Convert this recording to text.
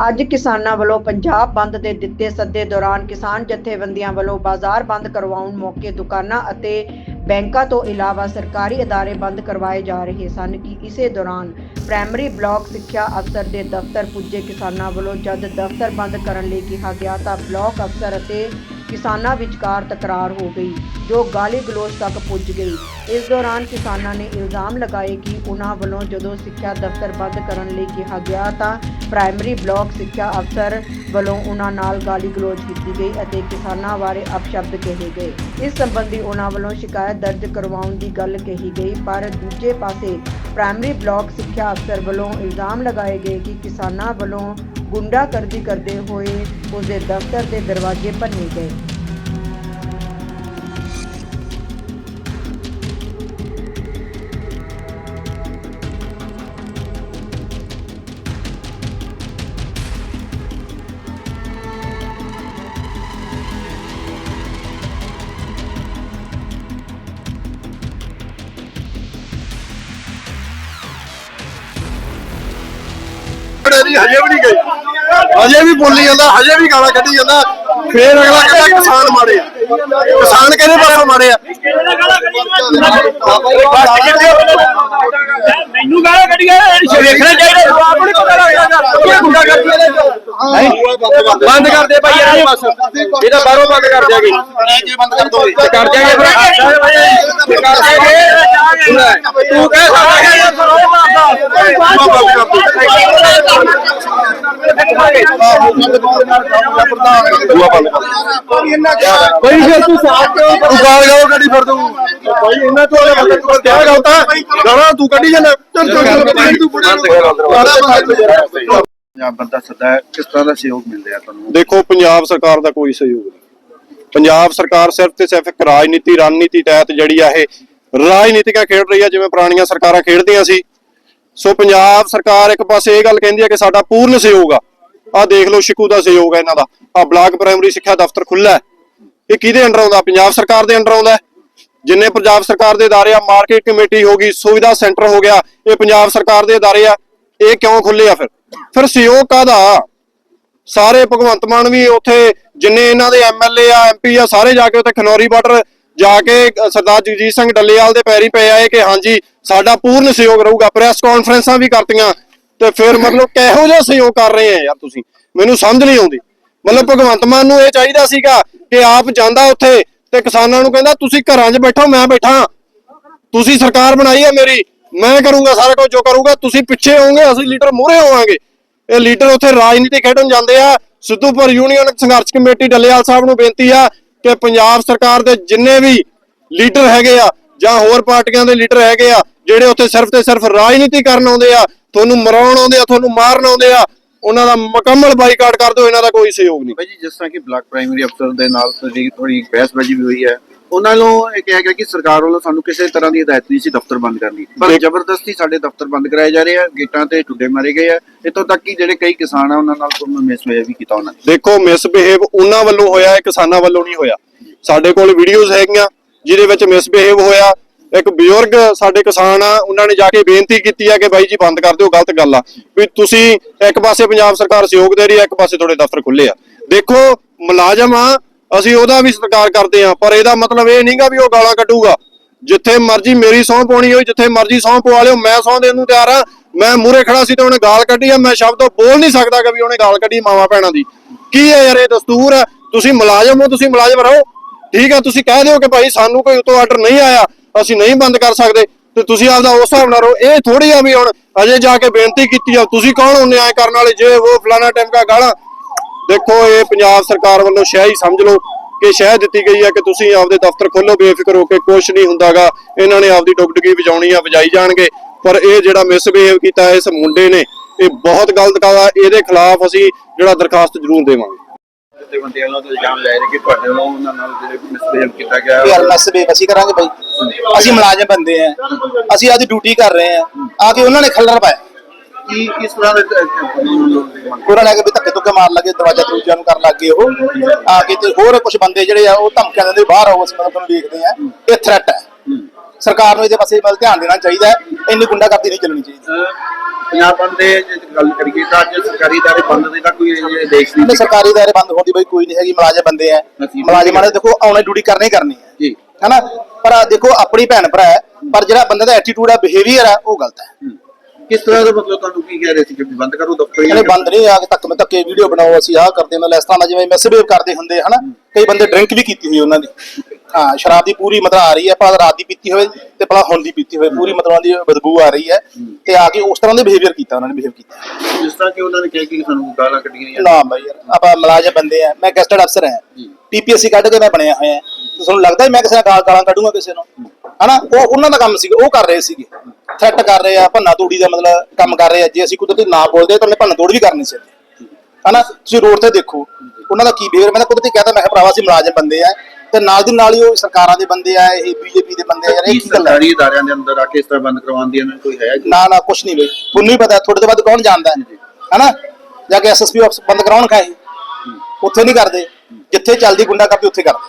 ਅੱਜ ਕਿਸਾਨਾਂ ਵੱਲੋਂ ਪੰਜਾਬ ਬੰਦ ਦੇ ਦਿੱਤੇ ਸੱਦੇ ਦੌਰਾਨ ਕਿਸਾਨ ਜਥੇਬੰਦੀਆਂ ਵੱਲੋਂ ਬਾਜ਼ਾਰ ਬੰਦ ਕਰਵਾਉਣ ਮੌਕੇ ਦੁਕਾਨਾਂ ਅਤੇ ਬੈਂਕਾਂ ਤੋਂ ਇਲਾਵਾ ਸਰਕਾਰੀ ਅਦਾਰੇ ਬੰਦ ਕਰਵਾਏ ਜਾ ਰਹੇ ਸਨ ਕਿ ਇਸੇ ਦੌਰਾਨ ਪ੍ਰਾਇਮਰੀ ਬਲਾਕ ਸਿੱਖਿਆ ਅਫਸਰ ਦੇ ਦਫ਼ਤਰ ਪੁੱਜੇ ਕਿਸਾਨਾਂ ਵੱਲੋਂ ਜਦ ਦਫ਼ਤਰ ਬੰਦ ਕਰਨ ਲਈ ਕਿਹਾ ਗਿਆ ਤਾਂ ਬਲਾਕ ਅਫਸਰ ਅਤੇ ਕਿਸਾਨਾਂ ਵਿਚਕਾਰ ਤਕਰਾਰ ਹੋ ਗਈ, ਜੋ ਗਾਲੀ ਗਲੋਚ ਤੱਕ ਪੁੱਜ ਗਈ। ਇਸ ਦੌਰਾਨ ਕਿਸਾਨਾਂ ਨੇ ਇਲਜ਼ਾਮ ਲਗਾਏ ਕਿ ਉਹਨਾਂ ਵੱਲੋਂ ਜਦੋਂ ਸਿੱਖਿਆ ਦਫ਼ਤਰ ਬੰਦ ਕਰਨ ਲਈ ਕਿਹਾ ਗਿਆ ਤਾਂ ਪ੍ਰਾਇਮਰੀ ਬਲਾਕ ਸਿੱਖਿਆ ਅਫਸਰ ਵੱਲੋਂ ਉਹਨਾਂ ਨਾਲ ਗਾਲੀ ਗਲੋਚ ਕੀਤੀ ਗਈ ਅਤੇ ਕਿਸਾਨਾਂ ਬਾਰੇ ਅਪਸ਼ਬਦ ਕਹੇ ਗਏ। ਇਸ ਸੰਬੰਧੀ ਉਹਨਾਂ ਵੱਲੋਂ ਸ਼ਿਕਾਇਤ ਦਰਜ ਕਰਵਾਉਣ ਦੀ ਗੱਲ ਕਹੀ ਗਈ, ਪਰ ਦੂਜੇ ਪਾਸੇ ਪ੍ਰਾਇਮਰੀ ਬਲਾਕ ਸਿੱਖਿਆ ਅਫਸਰ ਵੱਲੋਂ ਇਲਜ਼ਾਮ ਲਗਾਏ ਗਏ ਕਿ ਕਿਸਾਨਾਂ ਵੱਲੋਂ ਗੁੰਡਾਗਰਦੀ ਕਰਦੇ ਹੋਏ ਉਸਦੇ ਦਫ਼ਤਰ ਦੇ ਦਰਵਾਜ਼ੇ ਭੰਨੇ ਗਏ ਡੇਰੀ ਹਜੇ ਵੀ ਨਹੀਂ ਗਈ ਹਜੇ ਵੀ ਬੋਲੀ ਜਾਂਦਾ ਹਜੇ ਵੀ ਗਾਲਾਂ ਕੱਢੀ ਜਾਂਦਾ। ਫੇਰ ਅਗਲਾ ਕਹਿੰਦਾ ਕਿਸਾਨ ਮਾੜੇ ਆ। ਕਿਸਾਨ ਕਿਹਦੇ ਪਾਸੋਂ ਮਾੜੇ ਆ? ਮੈਨੂੰ ਗਾਲਾਂ ਕੱਢੀਆਂ ਵੇਖਣਾ ਚਾਹੀਦਾ। ਜਵਾਬ ਨਹੀਂ ਪਤਾ ਲੱਗਦਾ ਕੀ ਗੁੰਡਾ ਕਰਦੀ ਬੰਦ ਕਰ ਦੇ ਭਾਈ ਯਾਰ ਇਹ ਬਸ। ਇਹ ਤਾਂ ਬਾਹਰੋਂ ਬੰਦ ਕਰ ਦਿਆਂਗੇ। ਜੀ ਬੰਦ ਕਰ ਦੋ ਕਰ ਦਿਆਂਗੇ ਫਿਰ ਕਰ ਦਿਆਂਗੇ। ਤੂੰ ਕਹਿ ਸਕਦਾ ਬਈ ਫਿਰ ਤੂੰ ਸਾਥ ਤੂੰ ਗਾਲ ਗਾਲ ਕੱਢੀ ਫਿਰ ਤੂੰ ਭਾਈ ਇਹਨਾਂ ਤੋਂ ਇਹ ਬੰਦੇ ਕੋਲ ਕਿਆ ਗੱਲ ਤਾਂ ਤੂੰ ਕੱਢੀ ਜਾਂਦਾ ਚੱਲ ਚੱਲ ਤੂੰ ਬੁੜਾ ਪੰਜਾਬ ਬੰਦਾ ਸੱਦਾ ਕਿਸ ਤਰ੍ਹਾਂ ਦਾ ਸਹਿਯੋਗ ਮਿਲ ਰਿਹਾ ਤੁਹਾਨੂੰ ਦੇਖੋ, ਪੰਜਾਬ ਸਰਕਾਰ ਦਾ ਕੋਈ ਸਹਿਯੋਗ ਨਹੀਂ। ਪੰਜਾਬ ਸਰਕਾਰ ਸਿਰਫ ਤੇ ਸਿਰਫ ਇੱਕ ਰਾਜਨੀਤੀ, ਰਣਨੀਤੀ ਤਹਿਤ ਜਿਹੜੀ ਆ ਇਹ ਰਾਜਨੀਤਿਕਾਂ ਖੇਡ ਰਹੀ ਆ, ਜਿਵੇਂ ਪੁਰਾਣੀਆਂ ਸਰਕਾਰਾਂ ਖੇਡਦੀਆਂ ਸੀ। ਸੋ ਪੰਜਾਬ ਸਰਕਾਰ ਇੱਕ ਪਾਸੇ ਇਹ ਗੱਲ ਕਹਿੰਦੀ ਆ ਕਿ ਸਾਡਾ ਪੂਰਨ ਸਹਿਯੋਗ ਆ। ਆ ਦੇਖ ਲਓ ਸ਼ਿਕੂ ਦਾ ਸਹਿਯੋਗ ਆ ਇਹਨਾਂ ਦਾ ਆ ਬਲਾਕ ਪ੍ਰਾਇਮਰੀ ਸਿੱਖਿਆ ਦਫ਼ਤਰ ਖੁੱਲਾ ਹੈ ਇਹ ਕਿਹਦੇ ਅੰਡਰ ਆਉਂਦਾ ਪੰਜਾਬ ਸਰਕਾਰ ਦੇ ਅੰਡਰ ਆਉਂਦਾ ਹੈ। ਜਿੰਨੇ ਪੰਜਾਬ ਸਰਕਾਰ ਦੇ ادارے ਆ ਮਾਰਕੀਟ ਕਮੇਟੀ ਹੋ ਗਈ ਸੁਵਿਧਾ ਸੈਂਟਰ ਹੋ ਗਿਆ ਇਹ ਪੰਜਾਬ ਸਰਕਾਰ ਦੇ ادارے ਆ ਇਹ ਕਿਉਂ ਖੁੱਲੇ ਆ ਫਿਰ ਫਿਰ ਸਹਿਯੋਗ ਕਾਹਦਾ ਸਾਰੇ ਭਗਵੰਤ ਮਾਨ ਵੀ ਉੱਥੇ ਜਿੰਨੇ ਇਹਨਾਂ ਦੇ ਐਮਐਲਏ ਆ ਐਮਪੀ ਆ ਸਾਰੇ ਜਾ ਕੇ ਉੱਥੇ ਖਨੌਰੀ ਬਾਰਡਰ ਜਾ ਕੇ ਅ, ਸਰਦਾਰ ਜਗਜੀਤ ਸਿੰਘ ਡੱਲੇਵਾਲ ਦੇ ਪੈਰੀ ਪਏ ਆਏ ਕਿ ਹਾਂਜੀ ਸਾਡਾ ਪੂਰਨ ਸਹਿਯੋਗ ਰਹੂਗਾ ਪ੍ਰੈਸ ਕਾਨਫਰੰਸਾਂ ਵੀ ਕਰਤੀਆਂ ਤੇ ਫਿਰ ਮਤਲਬ ਕਿਹੋ ਜਿਹਾ ਸਹਿਯੋਗ ਕਰ ਰਹੇ ਆ ਯਾਰ ਤੁਸੀਂ? ਮੈਨੂੰ ਸਮਝ ਨਹੀਂ ਆਉਂਦੀ। ਮਤਲਬ ਭਗਵੰਤ ਮਾਨ ਨੂੰ ਇਹ ਚਾਹੀਦਾ ਸੀਗਾ ਕਿ ਆਪ ਜਾਂਦਾ ਉੱਥੇ ਤੇ ਕਿਸਾਨਾਂ ਨੂੰ ਕਹਿੰਦਾ, ਤੁਸੀਂ ਘਰਾਂ 'ਚ ਬੈਠੋ, ਮੈਂ ਬੈਠਾ। ਤੁਸੀਂ ਸਰਕਾਰ ਬਣਾਈ ਹੈ ਮੇਰੀ, ਮੈਂ ਕਰੂੰਗਾ ਸਾਰਾ ਕੁਝ, ਜੋ ਕਰੂੰਗਾ, ਤੁਸੀਂ ਪਿੱਛੇ ਹੋਵੋਗੇ, ਅਸੀਂ ਲੀਡਰ ਮੂਹਰੇ ਹੋਵਾਂਗੇ। ਇਹ ਲੀਡਰ ਉੱਥੇ ਰਾਜਨੀਤੀ ਖੇਡਣ ਜਾਂਦੇ ਆ। ਸਿੱਧੂਪੁਰ ਯੂਨੀਅਨ ਸੰਘਰਸ਼ ਕਮੇਟੀ ਡੱਲੇਵਾਲ ਸਾਹਿਬ ਨੂੰ ਬੇਨਤੀ ਆ ਕਿ ਪੰਜਾਬ ਸਰਕਾਰ ਦੇ ਜਿੰਨੇ ਵੀ ਲੀਡਰ ਹੈਗੇ ਆ ਜਾਂ ਹੋਰ ਪਾਰਟੀਆਂ ਦੇ ਲੀਡਰ ਹੈਗੇ ਆ, ਜਿਹੜੇ ਉੱਥੇ ਸਿਰਫ ਤੇ ਸਿਰਫ ਰਾਜਨੀਤੀ ਕਰਨ ਆਉਂਦੇ ਆ ਤੁਹਾਨੂੰ ਮਰਾਉਣ ਆਉਂਦੇ ਆ ਤੁਹਾਨੂੰ ਮਾਰਨ ਆਉਂਦੇ ਆ ਉਹਨਾਂ ਦਾ ਮੁਕੰਮਲ ਬਾਈਕਾਟ ਕਰ ਦਿਓ ਇਹਨਾਂ ਦਾ ਕੋਈ ਸਹਿਯੋਗ ਨਹੀਂ। ਭਾਈ ਜੀ ਜਿਸ ਤਰ੍ਹਾਂ ਕਿ ਬਲਾਕ ਪ੍ਰਾਇਮਰੀ ਅਫਸਰ ਦੇ ਨਾਲ ਥੋੜੀ ਥੋੜੀ ਬਹਿਸਬਾਜ਼ੀ ਵੀ ਹੋਈ ਹੈ ਉਹਨਾਂ ਨੂੰ ਇਹ ਕਿਹਾ ਗਿਆ ਕਿ ਸਰਕਾਰ ਵੱਲੋਂ ਸਾਨੂੰ ਕਿਸੇ ਤਰ੍ਹਾਂ ਦੀ ਹਦਾਇਤ ਨਹੀਂ ਸੀ ਦਫ਼ਤਰ ਬੰਦ ਕਰਨ ਦੀ। ਪਰ ਜ਼ਬਰਦਸਤੀ ਸਾਡੇ ਦਫ਼ਤਰ ਬੰਦ ਕਰਾਏ ਜਾ ਰਹੇ ਆ ਗੇਟਾਂ ਤੇ ਟੁੱਡੇ ਮਾਰੇ ਗਏ ਆ ਇੱਥੋਂ ਤੱਕ ਕਿ ਜਿਹੜੇ ਕਈ ਕਿਸਾਨ ਆ ਉਹਨਾਂ ਨਾਲ ਕੋਈ ਮਿਸਬਿਹੇਵ ਵੀ ਕੀਤਾ ਉਹਨਾਂ ਨੇ। ਦੇਖੋ ਮਿਸਬਿਹੇਵ ਉਹਨਾਂ ਵੱਲੋਂ ਹੋਇਆ ਹੈ ਕਿਸਾਨਾਂ ਵੱਲੋਂ ਨਹੀਂ ਹੋਇਆ। ਸਾਡੇ ਕੋਲ ਵੀਡੀਓਜ਼ ਹੈਗੀਆਂ ਜਿਹਦੇ ਵਿੱਚ ਮਿਸਬਿਹੇਵ ਹੋਇਆ ਇੱਕ ਬਜ਼ੁਰਗ ਸਾਡੇ ਕਿਸਾਨ ਆ, ਉਹਨਾਂ ਨੇ ਜਾ ਕੇ ਬੇਨਤੀ ਕੀਤੀ ਆ ਕਿ ਬਾਈ ਜੀ ਬੰਦ ਕਰ ਦਿਓ, ਗਲਤ ਗੱਲ ਆ। ਵੀ ਤੁਸੀਂ ਇੱਕ ਪਾਸੇ ਪੰਜਾਬ ਸਰਕਾਰ ਸਹਿਯੋਗ ਦੇ ਰਹੀ ਆ, ਇੱਕ ਪਾਸੇ ਤੁਹਾਡੇ ਦਫ਼ਤਰ ਖੁੱਲੇ ਆ। ਦੇਖੋ, ਮੁਲਾਜ਼ਮ ਆ, ਅਸੀਂ ਉਹਦਾ ਵੀ ਸਤਿਕਾਰ ਕਰਦੇ ਆ, ਪਰ ਇਹਦਾ ਮਤਲਬ ਇਹ ਨਹੀਂਗਾ ਵੀ ਉਹ ਗਾਲਾਂ ਕੱਢੂਗਾ। ਜਿੱਥੇ ਮਰਜ਼ੀ ਮੇਰੀ ਸਹੁੰ ਪਾਉਣੀ ਹੋਈ, ਜਿੱਥੇ ਮਰਜ਼ੀ ਸਹੁੰ ਪਵਾ ਲਿਓ, ਮੈਂ ਸਹੁੰ ਦੇਣ ਨੂੰ ਤਿਆਰ ਆ। ਮੈਂ ਮੂਹਰੇ ਖੜਾ ਸੀ ਤੇ ਉਹਨੇ ਗਾਲ ਕੱਢੀ ਆ, ਮੈਂ ਸ਼ਬਦ ਬੋਲ ਨਹੀਂ ਸਕਦਾ ਕਿ ਵੀ ਉਹਨੇ ਗਾਲ ਕੱਢੀ ਮਾਵਾ ਭੈਣਾਂ ਦੀ। ਕੀ ਹੈ ਯਾਰ, ਇਹ ਦਸਤੂਰ ਹੈ ਤੁਸੀਂ ਮੁਲਾਜ਼ਮ ਹੋ, ਤੁਸੀਂ ਮੁਲਾਜ਼ਮ ਰਹੋ। ਠੀਕ ਹੈ ਤੁਸੀਂ ਕਹਿ ਦਿਓ ਕਿ ਭਾਈ ਸਾਨੂੰ ਕੋਈ ਉਤੋਂ ਆਰਡਰ ਨਹੀਂ ਆਇਆ। ਅਸੀਂ ਨਹੀਂ ਬੰਦ ਕਰ ਸਕਦੇ ਤੇ ਤੁਸੀਂ ਆਪਦਾ ਉਸ ਹਿਸਾਬ ਨਾਲ ਰਹੋ। ਇਹ ਥੋੜੀ ਆ ਵੀ ਹੁਣ ਅਜੇ ਜਾ ਕੇ ਬੇਨਤੀ ਕੀਤੀ ਆ, ਤੁਸੀਂ ਕੌਣ ਹੋ ਨਿਆਂ ਕਰਨ ਵਾਲੇ? ਜੇ ਉਹ ਫਲਾਣਾ ਟਿਮਕਾ ਗਾਲਾਂ, ਦੇਖੋ ਇਹ ਪੰਜਾਬ ਸਰਕਾਰ ਵੱਲੋਂ ਸ਼ਹਿ ਹੀ ਸਮਝ ਲਓ ਕਿ ਸ਼ਹਿ ਦਿੱਤੀ ਗਈ ਹੈ ਕਿ ਤੁਸੀਂ ਆਪਦੇ ਦਫ਼ਤਰ ਖੋਲੋ, ਬੇਫਿਕਰ ਹੋ ਕੇ ਕੁਝ ਨਹੀਂ ਹੁੰਦਾਗਾ। ਇਹਨਾਂ ਨੇ ਆਪਦੀ ਡੁਗਡਗੀ ਵਜਾਉਣੀ ਆ, ਵਜਾਈ ਜਾਣਗੇ। ਪਰ ਇਹ ਜਿਹੜਾ ਮਿਸਬਿਹੇਵ ਕੀਤਾ ਇਸ ਮੁੰਡੇ ਨੇ, ਇਹ ਬਹੁਤ ਗਲਤ ਗੱਲ ਆ। ਇਹਦੇ ਖਿਲਾਫ ਅਸੀਂ ਜਿਹੜਾ ਦਰਖਾਸਤ ਜ਼ਰੂਰ ਦੇਵਾਂਗੇ। ਬੰਦੇ ਵੱਲੋਂ ਤਾਂ ਇਲਜ਼ਾਮ ਲਾਇਆ ਕਿ ਤੁਹਾਡੇ ਵੱਲੋਂ ਉਹਨਾਂ ਨਾਲ ਜਿਹੜੇ ਮਿਸਬਿਹੇਵ ਕੀਤਾ ਗਿਆ ਮੈਸੇਜ ਅਸੀਂ ਕਰਾਂਗੇ ਭਾਈ ਅਸੀਂ ਮੁਲਾਜ਼ਮ ਬੰਦੇ ਆ। ਅਸੀਂ ਆਦੀ ਡਿਊਟੀ ਕਰ ਰਹੇ ਆ। ਆ ਕੇ ਉਹਨਾਂ ਨੇ ਖੱਲਰ ਪਾਇਆ। ਕੀ ਕਿਸ ਤਰ੍ਹਾਂ ਦੇ ਉਹਨਾਂ ਨੇ ਕੇ ਵੀ ਧੱਕੇ ਧੁੱਕੇ ਮਾਰ ਲੱਗੇ ਦਰਵਾਜ਼ਾ ਦਰੂਜਾ ਨੂੰ ਕਰਨ ਲੱਗੇ ਉਹ। ਆ ਕੇ ਤੇ ਹੋਰ ਕੁਝ ਬੰਦੇ ਜਿਹੜੇ ਆ ਉਹ ਧਮਕੀਆਂ ਦਿੰਦੇ ਬਾਹਰ ਆਓ ਅਸੀਂ ਮਤਲਬ ਤੁਹਾਨੂੰ ਵੇਖਦੇ ਆ। ਇਹ ਥ੍ਰੈਟ ਹੈ। ਸਰਕਾਰ ਨੂੰ ਇਹਦੇ ਪਾਸੇ ਵੱਲ ਧਿਆਨ ਦੇਣਾ ਚਾਹੀਦਾ ਹੈ ਇੰਨੀ ਗੁੰਡਾਗਰਦੀ ਨਹੀਂ ਚੱਲਣੀ ਚਾਹੀਦੀ। ਪੰਜਾਬ ਬੰਦ ਦੇ ਜੇ ਗੱਲ ਕਰੀਏ ਤਾਂ ਅੱਜ ਸਰਕਾਰੀ ਦਾਰੇ ਬੰਦ ਦੇ ਤਾਂ ਕੋਈ ਇਹ ਦੇਸ਼ ਨਹੀਂ ਸਰਕਾਰੀ ਦਾਇਰੇ ਬੰਦ ਹੋਣ ਦੀ ਬਈ ਕੋਈ ਨਹੀਂ ਹੈਗੀ ਮੁਲਾਜ਼ਮ ਬੰਦੇ ਆ। ਅਸੀਂ- ਮੁਲਾਜ਼ਮਾਂ ਨੇ ਦੇਖੋ ਆਉਣੇ ਡਿਊਟੀ ਕਰਨੀ ਹੀ ਕਰਨੀ ਹੈ। ਜੀ। ਹੈਨਾ? ਪਰ ਆਹ ਦੇਖੋ ਆਪਣੀ ਭੈਣ ਭਰਾ ਹੈ ਪਰ ਜਿਹੜਾ ਬੰਦੇ ਦਾ ਐਟੀਟਿਊਡ ਆ ਬਿਹੇਵੀਅਰ ਆ ਉਹ ਗਲਤ ਹੈ। ਕਿਸ ਤਰ੍ਹਾਂ ਦਾ ਮਤਲਬ ਤੁਹਾਨੂੰ ਕੀ ਕਹਿ ਰਹੇ ਸੀ ਕਿ ਵੀ ਬੰਦ ਕਰੋ ਦਫ਼ਤਰ ਇਹਨੇ ਬੰਦ ਨਹੀਂ ਆ ਕੇ ਤੱਕ ਮੈਂ ਧੱਕੇ ਵੀਡੀਓ ਬਣਾਓ ਅਸੀਂ ਆਹ ਕਰਦੇ ਹਾਂ ਮਤਲਬ ਇਸ ਤਰ੍ਹਾਂ ਦਾ ਜਿਵੇਂ ਮੈਸੇਜ ਕਰਦੇ ਹੁੰਦੇ ਹਨਾ? ਕਈ ਬੰਦੇ ਡਰਿੰਕ ਵੀ ਕੀਤੀ ਹੋਈ ਉਹਨਾਂ ਦੀ। ਹਾਂ ਸ਼ਰਾਬ ਦੀ ਪੂਰੀ ਮਤਲਬ ਆ ਰਹੀ ਹੈ ਭਾਵੇਂ ਰਾਤ ਦੀ ਪੀਤੀ ਹੋਵੇ ਤੇ ਭਲਾ ਹੁਣ ਦੀ ਪੀਤੀ ਹੋਵੇ ਪੂਰੀ ਮਤਲਬ ਉਹਦੀ ਬਦਬੂ ਆ ਰਹੀ ਹੈ ਤੇ ਆ ਕੇ ਉਸ ਤਰ੍ਹਾਂ ਦੇ ਬਿਹੇਵੀਅਰ ਕੀਤਾ ਉਹਨਾਂ ਨੇ ਬਿਹੇਵ ਕੀਤਾ। ਜਿਸ ਤਰ੍ਹਾਂ ਕਿ ਉਹਨਾਂ ਨੇ ਕਿਹਾ ਕਿ ਸਾਨੂੰ ਗਾਲਾਂ ਕੱਢੀਆਂ ਜਾਂ ਨਾ ਬਾਈ ਯਾਰ ਆਪਾਂ ਮੁਲਾਜ਼ਮ ਬੰਦੇ ਆ ਮੈਂ ਗੈਸਟਡ ਅਫਸਰ ਹਾਂ ਪੀਪੀਐਸਸੀ ਕੱਢ ਕੇ ਮੈਂ ਬਣਿਆ ਹੋਇਆ। ਤੁਹਾਨੂੰ ਲੱਗਦਾ ਮੈਂ ਕਿਸੇ ਨਾਲ ਗਾਲ ਕੱਢੂੰਗਾ ਕਿਸੇ ਨੂੰ? ਹਨਾ? ਉਹ ਉਹਨਾਂ ਦਾ ਕੰਮ ਸੀਗਾ ਉਹ ਕਰ ਰਹੇ ਸੀਗੇ। ਥ੍ਰੈਟ ਕਰ ਰਹੇ ਆ ਭੰਨਾ ਤੋੜੀ ਦਾ ਮਤਲਬ ਕੰਮ ਕਰ ਰਹੇ ਆ ਜੇ। ਅਸੀਂ ਕੁਦਰਤੀ ਨਾ ਬੋਲਦੇ ਤਾਂ ਉਹਨੇ ਭੰਨਾ ਤੋੜ ਵੀ ਕਰਨੀ ਸੀ ਹਨਾ? ਤੁਸੀਂ ਰੋਡ ਤੇ ਦੇਖੋ ਉਹਨਾਂ ਦਾ ਕੀ ਬਿਹੇਵੀਅਰ ਮੈਂ ਤਾਂ ਕੁਦਰਤੀ ਕਹਤਾ ਮੈਂ ਭਰਾਵਾ ਅਸੀਂ ਮੁਲਾਜ਼ਮ ਬੰਦੇ ਆ। ਤੇ ਨਾਲ ਦੀ ਨਾਲ ਹੀ ਉਹ ਸਰਕਾਰਾਂ ਦੇ ਬੰਦੇ ਆ ਇਹ ਬੀਜੇਪੀ ਦੇ ਬੰਦੇ ਆ ਯਾਰ ਇਹ ਕੀ ਗੱਲ? ਹੈ ਸਰਕਾਰੀ ਅਦਾਰਿਆਂ ਦੇ ਅੰਦਰ ਆ ਕੇ ਇਸ ਤਰ੍ਹਾਂ ਬੰਦ ਕਰਵਾਉਣ ਦੀ ਇਹਨਾਂ ਨੂੰ ਕੋਈ ਹੈ ਜੀ? ਨਾ ਨਾ ਕੁਛ ਨਹੀਂ ਬਈ ਤੁਹਾਨੂੰ ਹੀ ਪਤਾ ਤੁਹਾਡੇ ਤੋਂ ਵੱਧ ਕੌਣ ਜਾਣਦਾ ਹੈ? ਹਨਾ? ਜਾ ਕੇ ਐਸਐਸਪੀ ਆਫਿਸ ਬੰਦ ਕਰਾਉਣ ਖਾਏ ਉੱਥੇ ਨਹੀਂ ਕਰਦੇ। ਜਿੱਥੇ ਚੱਲਦੀ ਗੁੰਡਾ ਕਰਦੀ ਉੱਥੇ ਕਰਦੇ।